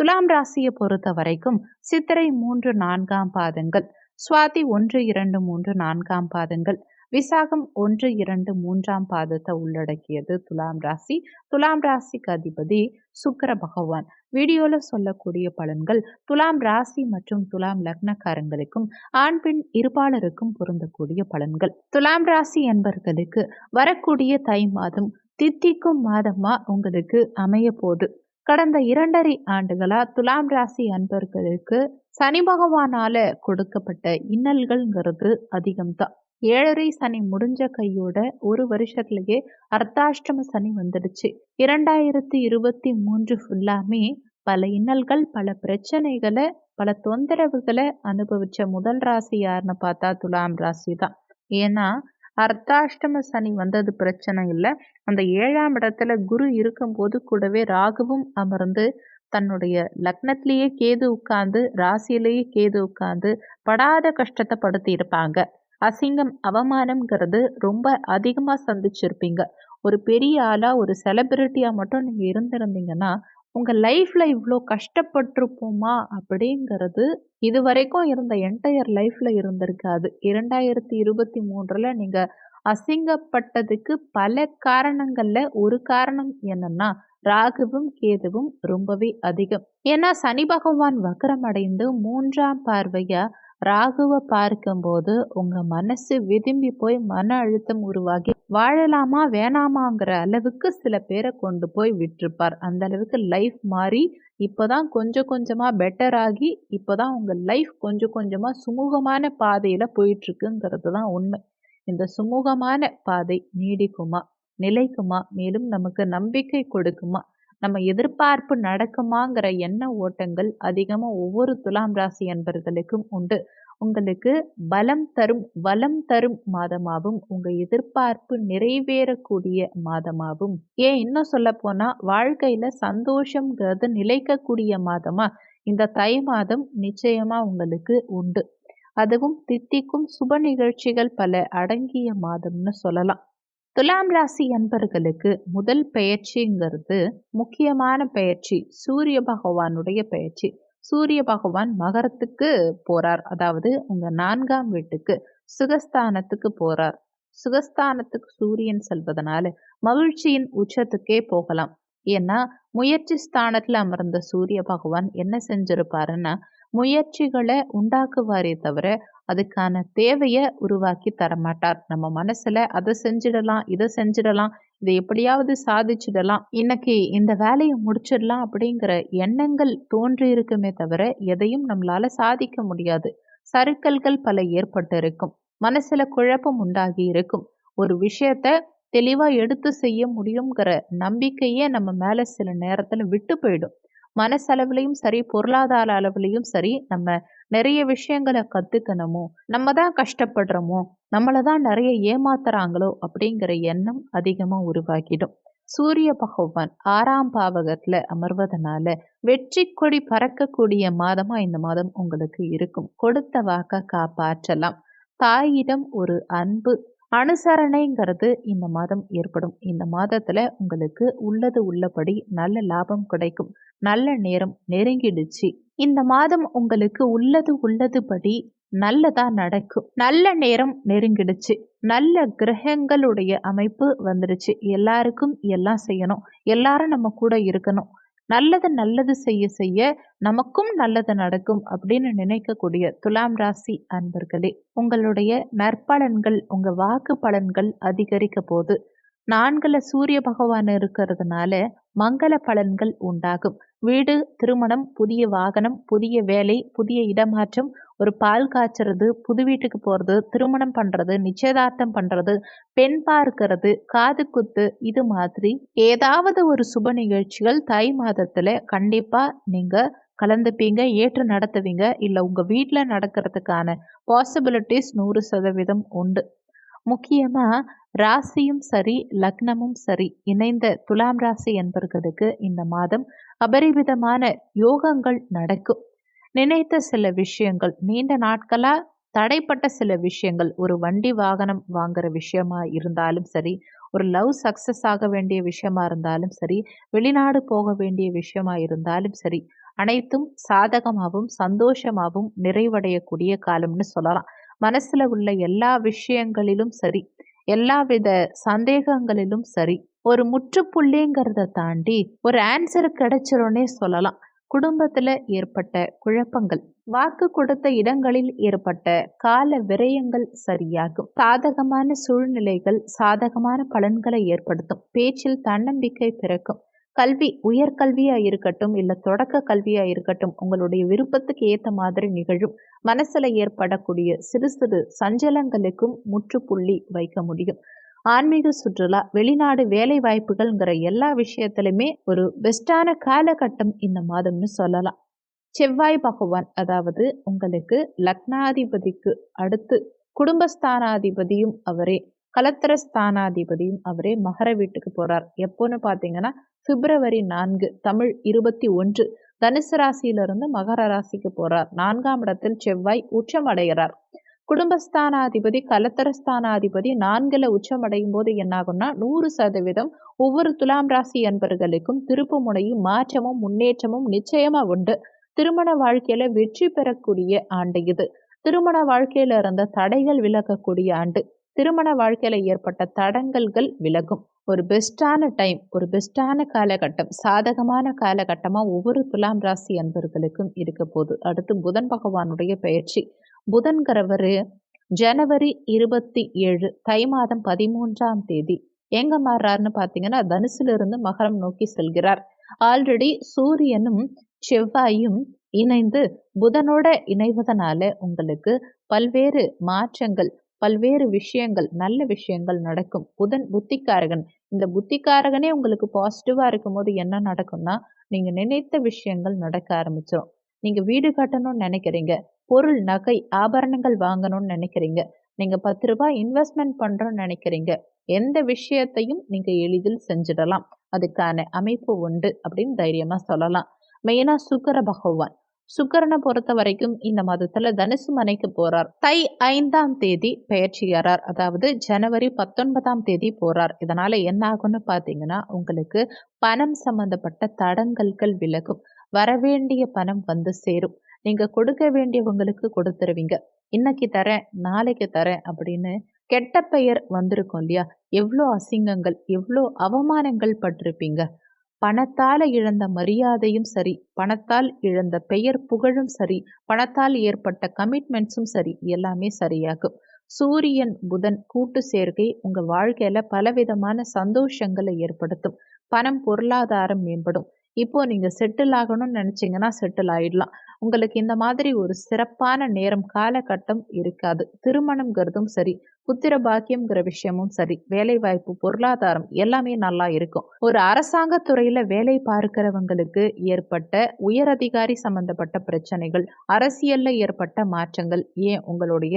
துலாம் ராசியை பொறுத்த வரைக்கும் சித்திரை மூன்று நான்காம் பாதங்கள் சுவாதி ஒன்று இரண்டு மூன்று நான்காம் பாதங்கள் விசாகம் ஒன்று இரண்டு மூன்றாம் பாதத்தை உள்ளடக்கியது துலாம் ராசி. துலாம் ராசிக்கு அதிபதி சுக்கர பகவான். வீடியோவில் சொல்லக்கூடிய பலன்கள் துலாம் ராசி மற்றும் துலாம் லக்னக்காரங்களுக்கும் ஆண் பெண் இருபாலருக்கும் பொருந்தக்கூடிய பலன்கள். துலாம் ராசி என்பர்களுக்கு வரக்கூடிய தை மாதம் தித்திக்கும் மாதமா உங்களுக்கு அமைய போகுது கடந்த இரண்டரை ஆண்டுகளா துலாம் ராசி அன்பர்களுக்கு சனி பகவானால கொடுக்கப்பட்ட இன்னல்கள்ங்கிறது அதிகம்தான் ஏழரை சனி முடிஞ்ச கையோட ஒரு வருஷத்துலயே அர்த்தாஷ்டம சனி வந்துடுச்சு. இரண்டாயிரத்தி இருபத்தி மூன்று ஃபுல்லாமே பல இன்னல்கள் பல பிரச்சனைகளை பல தொந்தரவுகளை அனுபவிச்ச முதல் ராசி யாருன்னு பார்த்தா துலாம் ராசி தான் ஏன்னா அர்த்தாஷ்டம சனி வந்தது பிரச்சனை இல்லை. அந்த ஏழாம் இடத்துல குரு இருக்கும்போது கூடவே ராகுவும் அமர்ந்து தன்னுடைய லக்னத்திலேயே கேது உட்கார்ந்து ராசியிலேயே கேது உட்கார்ந்து படாத கஷ்டத்தை படுத்தி இருப்பாங்க. அசிங்கம் அவமானம்ங்கிறது ரொம்ப அதிகமாக சந்திச்சிருப்பீங்க. ஒரு பெரிய ஆளாக ஒரு செலிபிரிட்டியாக மட்டும் நீங்கள் இருந்திருந்தீங்கன்னா உங்கள் லைஃப்பில் இவ்வளோ கஷ்டப்பட்டிருப்போமா? அப்படிங்கிறது இது வரைக்கும் இருந்த என்டையர் லைஃப்பில் இருந்திருக்காது இரண்டாயிரத்தி இருபத்தி மூன்றில் நீங்கள் அசிங்கப்பட்டதுக்கு பல காரணங்களில் ஒரு காரணம் என்னன்னா ராகுவும் கேதுவும் ரொம்பவே அதிகம். ஏன்னா சனி பகவான் வக்கரம் அடைந்து மூன்றாம் பார்வையா ராகுவை பார்க்கும்போது உங்கள் மனசு விரும்பி போய் மன அழுத்தம் உருவாகி வாழலாமா வேணாமாங்கிற அளவுக்கு சில பேரை கொண்டு போய் விட்டுருப்பார். அந்த அளவுக்கு லைஃப் மாறி இப்போதான் கொஞ்சம் கொஞ்சமாக பெட்டர் ஆகி இப்போதான் உங்கள் லைஃப் கொஞ்சம் கொஞ்சமாக சுமூகமான பாதையில் போயிட்டுருக்குங்கிறது தான் உண்மை. இந்த சுமூகமான பாதை நீடிக்குமா நிலைக்குமா மேலும் நமக்கு நம்பிக்கை கொடுக்குமா நம்ம எதிர்பார்ப்பு நடக்குமாங்கிற எண்ண ஓட்டங்கள் அதிகமாக ஒவ்வொரு துலாம் ராசி என்பர்களுக்கும் உண்டு. உங்களுக்கு பலம் தரும் வளம் தரும் மாதமாகவும் உங்கள் எதிர்பார்ப்பு நிறைவேறக்கூடிய மாதமாகவும் ஏன் இன்னும் சொல்ல போனால் வாழ்க்கையில் சந்தோஷங்கிறது நிலைக்கக்கூடிய மாதமாக இந்த தை மாதம் நிச்சயமாக உங்களுக்கு உண்டு. அதுவும் தித்திக்கும் சுப நிகழ்ச்சிகள் பல அடங்கிய மாதம்னு சொல்லலாம். துலாம் ராசி அன்பர்களுக்கு முதல் பயிற்சிங்கிறது முக்கியமான பயிற்சி சூரிய பகவானுடைய பயிற்சி சூரிய பகவான் மகரத்துக்கு போறார். அதாவது உங்க நான்காம் வீட்டுக்கு சுகஸ்தானத்துக்கு போறார். சுகஸ்தானத்துக்கு சூரியன் செல்வதனால மகிழ்ச்சியின் உச்சத்துக்கே போகலாம். ஏன்னா முயற்சி ஸ்தானத்துல அமர்ந்த சூரிய பகவான் என்ன செஞ்சிருப்பாருன்னா முயற்சிகளை உண்டாக்குவாரே தவிர அதுக்கான தேவையை உருவாக்கி தரமாட்டார். நம்ம மனசுல அதை செஞ்சிடலாம் இதை செஞ்சிடலாம் இதை எப்படியாவது சாதிச்சிடலாம். இன்னைக்கு இந்த வேலையை முடிச்சிடலாம் அப்படிங்கிற எண்ணங்கள் தோன்றி இருக்குமே தவிர எதையும் நம்மளால சாதிக்க முடியாது. சறுக்கல்கள் பல ஏற்பட்டு இருக்கும் மனசுல குழப்பம் உண்டாகி இருக்கும். ஒரு விஷயத்த தெளிவா எடுத்து செய்ய முடியுங்கிற நம்பிக்கையே நம்ம மேல சில நேரத்துல விட்டு போயிடும். மனசளவுலையும் சரி பொருளாதார அளவுலையும் சரி நம்ம நிறைய விஷயங்களை கற்றுக்கணுமோ நம்ம தான் கஷ்டப்படுறோமோ நம்மளை தான் நிறைய ஏமாத்துறாங்களோ அப்படிங்கிற எண்ணம் அதிகமாக உருவாக்கிடும் சூரிய பகவான் ஆறாம் பாவகத்தில் அமர்வதனால வெற்றி கொடி பறக்கக்கூடிய மாதமாக இந்த மாதம் உங்களுக்கு இருக்கும். கொடுத்த வாக்க காப்பாற்றலாம். தாயிடம் ஒரு அன்பு அனுசரணைங்கிறது இந்த மாதம் ஏற்படும். இந்த மாதத்தில் உங்களுக்கு உள்ளது உள்ளபடி நல்ல லாபம் கிடைக்கும். நல்ல நேரம் நெருங்கிடுச்சு. இந்த மாதம் உங்களுக்கு உள்ளது உள்ளதுபடி நல்லதா நடக்கும். நல்ல நேரம் நெருங்கிடுச்சு. நல்ல கிரகங்களுடைய அமைப்பு வந்துடுச்சு எல்லாருக்கும் எல்லாம் செய்யணும். எல்லாரும் நம்ம கூட இருக்கணும். நல்லது நல்லது செய்ய செய்ய நமக்கும் நல்லது நடக்கும் அப்படின்னு நினைக்கக்கூடிய துலாம் ராசி அன்பர்களே உங்களுடைய நற்பலன்கள் உங்க வாக்கு பலன்கள் அதிகரிக்க போது நான்கில் சூரிய பகவான் இருக்கிறதுனால மங்கள பலன்கள் உண்டாகும். வீடு திருமணம் புதிய வாகனம் புதிய வேலை புதிய இடமாற்றம் ஒரு பால் காய்ச்சறது புது வீட்டுக்கு போகிறது திருமணம் பண்ணுறது நிச்சயதார்த்தம் பண்ணுறது பெண் பார்க்கறது காது குத்து இது மாதிரி ஏதாவது ஒரு சுப நிகழ்ச்சிகள் தை மாதத்தில் கண்டிப்பாக நீங்கள் கலந்துப்பீங்க ஏற்று நடத்துவீங்க. இல்லை உங்கள் வீட்டில் நடக்கிறதுக்கான பாசிபிலிட்டிஸ் நூறு சதவீதம் உண்டு. முக்கியமாக ராசியும் சரி லக்னமும் சரி இணைந்த துலாம் ராசி என்பவர்களுக்கு இந்த மாதம் அபரிவிதமான யோகங்கள் நடக்கும். நினைத்த சில விஷயங்கள் நீண்ட நாட்களாக தடைப்பட்ட சில விஷயங்கள் ஒரு வண்டி வாகனம் வாங்குற விஷயமா இருந்தாலும் சரி ஒரு லவ் சக்ஸஸ் ஆக வேண்டிய விஷயமா இருந்தாலும் சரி வெளிநாடு போக வேண்டிய விஷயமா இருந்தாலும் சரி அனைத்தும் சாதகமாகவும் சந்தோஷமாகவும் நிறைவடையக்கூடிய காலம்னு சொல்லலாம். மனசுல உள்ள எல்லா விஷயங்களிலும் சரி எல்லாவித சந்தேகங்களிலும் சரி ஒரு முற்றுப்புள்ளிங்கிறத தாண்டி ஒரு ஆன்சர் கிடைச்சிரும்னே சொல்லலாம். குடும்பத்தில் ஏற்பட்ட குழப்பங்கள். வாக்கு கொடுத்த இடங்களில் ஏற்பட்ட கால விரயங்கள் சரியாகும். சாதகமான சூழ்நிலைகள் சாதகமான பலன்களை ஏற்படுத்தும். பேச்சில் தன்னம்பிக்கை பிறக்கும். கல்வி உயர்கல்வியாக இருக்கட்டும் இல்லை தொடக்க கல்வியாக இருக்கட்டும் உங்களுடைய விருப்பத்துக்கு ஏற்ற மாதிரி நிகழும். மனசில் ஏற்படக்கூடிய சிறு சிறு சஞ்சலங்களுக்கும் முற்றுப்புள்ளி வைக்க முடியும். ஆன்மீக சுற்றுலா வெளிநாடு வேலை வாய்ப்புகள்ங்கிற எல்லா விஷயத்திலுமே ஒரு பெஸ்டான காலகட்டம் இந்த மாதம்னு சொல்லலாம். செவ்வாய் பகவான் அதாவது உங்களுக்கு லக்னாதிபதிக்கு அடுத்து குடும்பஸ்தானாதிபதியும் அவரே கலத்திர ஸ்தானாதிபதியும் அவரே மகர வீட்டுக்கு போறார். எப்போன்னு பார்த்தீங்கன்னா பிப்ரவரி நான்கு தமிழ் இருபத்தி ஒன்று தனுசு ராசியிலிருந்து மகர ராசிக்கு போறார். நான்காம் இடத்தில் செவ்வாய் உச்சமடைகிறார் குடும்பஸ்தானாதிபதி கலத்தரஸ்தானாதிபதி நான்கில் உச்சமடையும் போது என்னாகும்னா நூறு சதவீதம் ஒவ்வொரு துலாம் ராசி அன்பர்களுக்கும் திருப்பு முனையும் மாற்றமும் முன்னேற்றமும் நிச்சயமா உண்டு. திருமண வாழ்க்கையில வெற்றி பெறக்கூடிய ஆண்டு இது. திருமண வாழ்க்கையில இருந்த தடைகள் விலகக்கூடிய ஆண்டு. திருமண வாழ்க்கையில ஏற்பட்ட தடங்கல்கள் விலகும். ஒரு பெஸ்டான டைம் ஒரு பெஸ்டான காலகட்டம் சாதகமான காலகட்டமாக ஒவ்வொரு துலாம் ராசி அன்பர்களுக்கும் இருக்க போகுது. அடுத்து புதன் பகவானுடைய பயிற்சி. புதன்கிறவர் ஜனவரி இருபத்தி ஏழு தை மாதம் பதிமூன்றாம் தேதி. எங்க மாறுறாருன்னு பார்த்தீங்கன்னா தனுசிலிருந்து மகரம் நோக்கி செல்கிறார். ஆல்ரெடி சூரியனும் செவ்வாயும் இணைந்து புதனோட இணைவதனால உங்களுக்கு பல்வேறு மாற்றங்கள் பல்வேறு விஷயங்கள் நல்ல விஷயங்கள் நடக்கும். புதன் புத்திக்காரகன். இந்த புத்திக்காரகனே உங்களுக்கு பாசிட்டிவாக இருக்கும் போது என்ன நடக்கும்னா நீங்கள் நினைத்த விஷயங்கள் நடக்க ஆரம்பிச்சிடும் நீங்கள் வீடு கட்டணும்னு நினைக்கிறீங்க. பொருள் நகை ஆபரணங்கள் வாங்கணும்னு நினைக்கிறீங்க. நீங்கள் பத்து ரூபாய் இன்வெஸ்ட்மெண்ட் பண்ணுறோன்னு நினைக்கிறீங்க. எந்த விஷயத்தையும் நீங்கள் எளிதில் செஞ்சிடலாம். அதுக்கான அமைப்பு உண்டு அப்படின்னு தைரியமாக சொல்லலாம். மெயினாக சுக்கர பகவான். சுக்கரனை பொறுத்த வரைக்கும் இந்த மாதத்துல தனுசு மனைக்கு போறார். தை ஐந்தாம் தேதி பெயர்ச்சியாரார். அதாவது ஜனவரி பத்தொன்பதாம் தேதி போறார். இதனால என்ன ஆகும்னு பாத்தீங்கன்னா உங்களுக்கு பணம் சம்பந்தப்பட்ட தடங்கல்கள் விலகும். வரவேண்டிய பணம் வந்து சேரும். நீங்கள் கொடுக்க வேண்டியவங்களுக்கு கொடுத்துருவீங்க. இன்னைக்கு தரேன் நாளைக்கு தரேன் அப்படின்னு கெட்ட பெயர் வந்திருக்கும் இல்லையா? எவ்வளோ அசிங்கங்கள் எவ்வளோ அவமானங்கள் பட்டிருப்பீங்க. பணத்தால் இழந்த மரியாதையும் சரி பணத்தால் இழந்த பெயர் புகழும் சரி பணத்தால் ஏற்பட்ட கமிட்மெண்ட்ஸும் சரி எல்லாமே சரியாகும். சூரியன் புதன் கூட்டு சேர்க்கை உங்கள் வாழ்க்கையில் பலவிதமான சந்தோஷங்களை ஏற்படுத்தும். பணம் பொருளாதாரம் மேம்படும். இப்போ நீங்கள் செட்டில் ஆகணும்னு நினச்சிங்கன்னா செட்டில் ஆயிடலாம். உங்களுக்கு இந்த மாதிரி ஒரு சிறப்பான நேரம் காலகட்டம் இருக்காது. திருமணம்ங்கிறதும் சரி புத்திர பாக்கியம்ங்கிற விஷயமும் சரி வேலை வாய்ப்பு பொருளாதாரம் எல்லாமே நல்லா இருக்கும். ஒரு அரசாங்க துறையில வேலை பார்க்கிறவங்களுக்கு ஏற்பட்ட உயரதிகாரி சம்பந்தப்பட்ட பிரச்சனைகள் அரசியல்ல ஏற்பட்ட மாற்றங்கள் ஏன் உங்களுடைய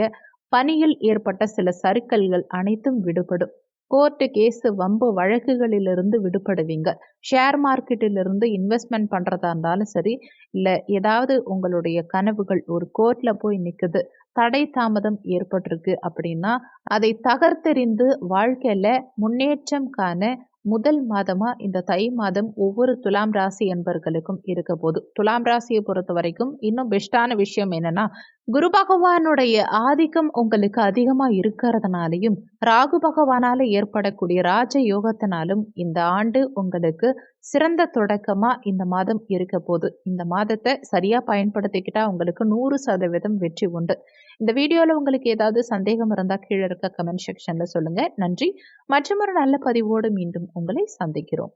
பணியில் ஏற்பட்ட சில சறுக்கல்கள் அனைத்தும் விடுபடும். கோர்ட்டு கேஸு வம்பு வழக்குகளிலிருந்து விடுபடுவீங்க. ஷேர் மார்க்கெட்டிலிருந்து இன்வெஸ்ட்மெண்ட் பண்ணுறதா இருந்தாலும் சரி இல்லை ஏதாவது உங்களுடைய கனவுகள் ஒரு கோர்ட்டில் போய் நிற்குது தடை தாமதம் ஏற்பட்டிருக்கு அப்படின்னா அதை தகர்த்தெறிந்து வாழ்க்கையில் முன்னேற்றம் காண முதல் மாதமாக இந்த தை மாதம் ஒவ்வொரு துலாம் ராசி என்பர்களுக்கும் இருக்க போது துலாம் ராசியை பொறுத்த வரைக்கும் இன்னும் பெஸ்டான விஷயம் என்னென்னா குரு பகவானுடைய ஆதிக்கம் உங்களுக்கு அதிகமாக இருக்கிறதுனாலையும் ராகு பகவானால் ஏற்படக்கூடிய ராஜ யோகத்தினாலும் இந்த ஆண்டு உங்களுக்கு சிறந்த தொடக்கமாக இந்த மாதம் இருக்க போது இந்த மாதத்தை சரியாக பயன்படுத்திக்கிட்டால் உங்களுக்கு நூறு சதவீதம் வெற்றி உண்டு. இந்த வீடியோவில் உங்களுக்கு ஏதாவது சந்தேகம் இருந்தால் கீழே இருக்க கமெண்ட் செக்ஷனில் சொல்லுங்கள் நன்றி. மற்றும் ஒரு நல்ல பதிவோடு மீண்டும் உங்களை சந்திக்கிறோம்.